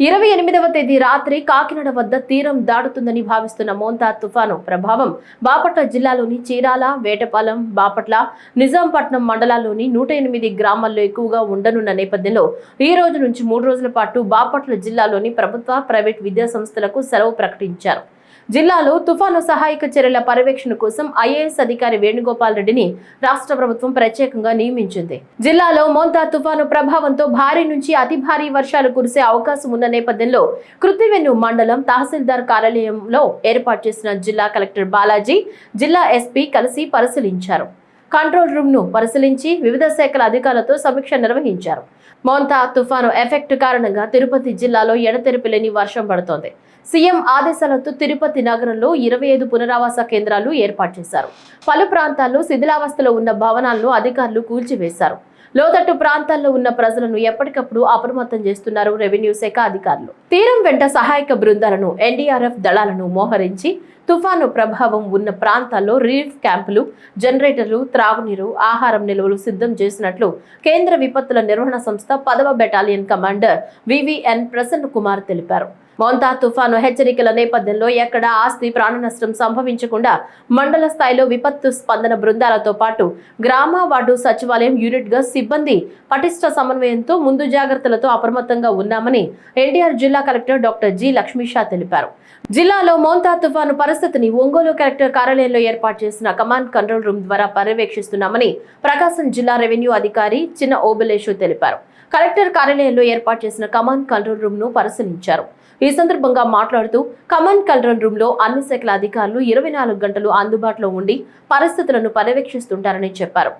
ఇరవై ఎనిమిదవ తేదీ రాత్రి కాకినాడ వద్ద తీరం దాటుతుందని భావిస్తున్న మోంతా తుఫాను ప్రభావం. బాపట్ల జిల్లాలోని చీరాల వేటపాలెం బాపట్ల నిజాంపట్నం మండలాల్లోని నూట ఎనిమిది గ్రామాల్లో ఎక్కువగా ఉండనున్న నేపథ్యంలో ఈ రోజు నుంచి మూడు రోజుల పాటు బాపట్ల జిల్లాలోని ప్రభుత్వ ప్రైవేట్ విద్యా సంస్థలకు సెలవు ప్రకటించారు. జిల్లాలో తుఫాను సహాయక చర్యల పర్యవేక్షణ కోసం ఐఏఎస్ అధికారి వేణుగోపాల్ రెడ్డిని రాష్ట్ర ప్రభుత్వం ప్రత్యేకంగా నియమించింది. జిల్లాలో మోంతా తుఫాను ప్రభావంతో భారీ నుంచి అతి భారీ వర్షాలు కురిసే అవకాశం ఉన్న నేపథ్యంలో కృతివెన్ను మండలం తహసీల్దార్ కార్యాలయంలో ఏర్పాటు చేసిన జిల్లా కలెక్టర్ బాలాజీ జిల్లా ఎస్పీ కలిసి పరిశీలించారు. కంట్రోల్ రూమ్ను పరిశీలించి వివిధ శాఖల అధికారులతో సమీక్ష నిర్వహించారు. మోంతా తుఫాను ఎఫెక్ట్ కారణంగా తిరుపతి జిల్లాలో ఎడతెరిపి లేని వర్షం పడుతోంది. సీఎం ఆదేశాలతో తిరుపతి నగరంలో ఇరవై ఐదు పునరావాస కేంద్రాలు ఏర్పాటు చేశారు. పలు ప్రాంతాల్లో శిథిలావస్థలో ఉన్న భవనాలను అధికారులు కూల్చివేశారు. లోతట్టు ప్రాంతాల్లో ఉన్న ప్రజలను ఎప్పటికప్పుడు అప్రమత్తం చేస్తున్నారు రెవెన్యూ శాఖ అధికారులు. తీరం వెంట సహాయక బృందాలను ఎన్డీఆర్ఎఫ్ దళాలను మోహరించి తుఫాను ప్రభావం ఉన్న ప్రాంతాల్లో రిలీఫ్ క్యాంపులు జనరేటర్లు త్రాగునీరు ఆహారం నిల్వలు సిద్ధం చేసినట్లు కేంద్ర విపత్తుల నిర్వహణ సంస్థ పదవ battalion commander V V N Prasanna Kumar తెలిపారు. మోంతా తుఫాను హెచ్చరికల నేపథ్యంలో ఎక్కడ ఆస్తి ప్రాణ నష్టం సంభవించకుండా మండల స్థాయిలో విపత్తు స్పందన బృందాలతో పాటు గ్రామ వార్డు సచివాలయం యూనిట్గా సిబ్బంది పటిష్ట సమన్వయంతో ముందు జాగ్రత్తలతో అప్రమత్తంగా ఉన్నామని ఎన్టీఆర్ జిల్లా కలెక్టర్ డాక్టర్ జి లక్ష్మీషా తెలిపారు. జిల్లాలో మోంతా తుఫాను పరిస్థితిని ఒంగోలు కలెక్టర్ కార్యాలయంలో ఏర్పాటు చేసిన కమాండ్ కంట్రోల్ రూమ్ ద్వారా పర్యవేక్షిస్తున్నామని ప్రకాశం జిల్లా రెవెన్యూ అధికారి చిన్న ఓబులేషు తెలిపారు. కలెక్టర్ కార్యాలయంలో ఏర్పాటు చేసిన కమాండ్ కంట్రోల్ రూమ్ను పరిశీలించారు. ఈ సందర్భంగా మాట్లాడుతూ కమాండ్ కంట్రోల్ రూమ్లో అన్ని శాఖల అధికారులు ఇరవై నాలుగు గంటలు అందుబాటులో ఉండి పరిస్థితులను పర్యవేక్షిస్తుంటారని చెప్పారు.